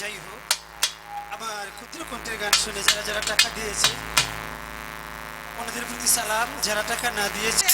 যাই হোক আবার ক্ষুদ্র কণ্ঠের গান শুনে যারা যারা টাকা দিয়েছে, ওনাদের প্রতি সালাম, যারা টাকা না দিয়েছে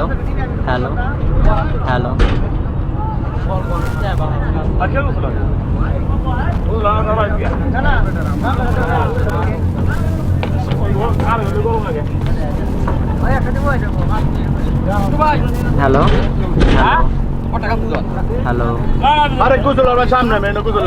hello hello hello hello hello আরে গুজল সামনে মেনে গুজল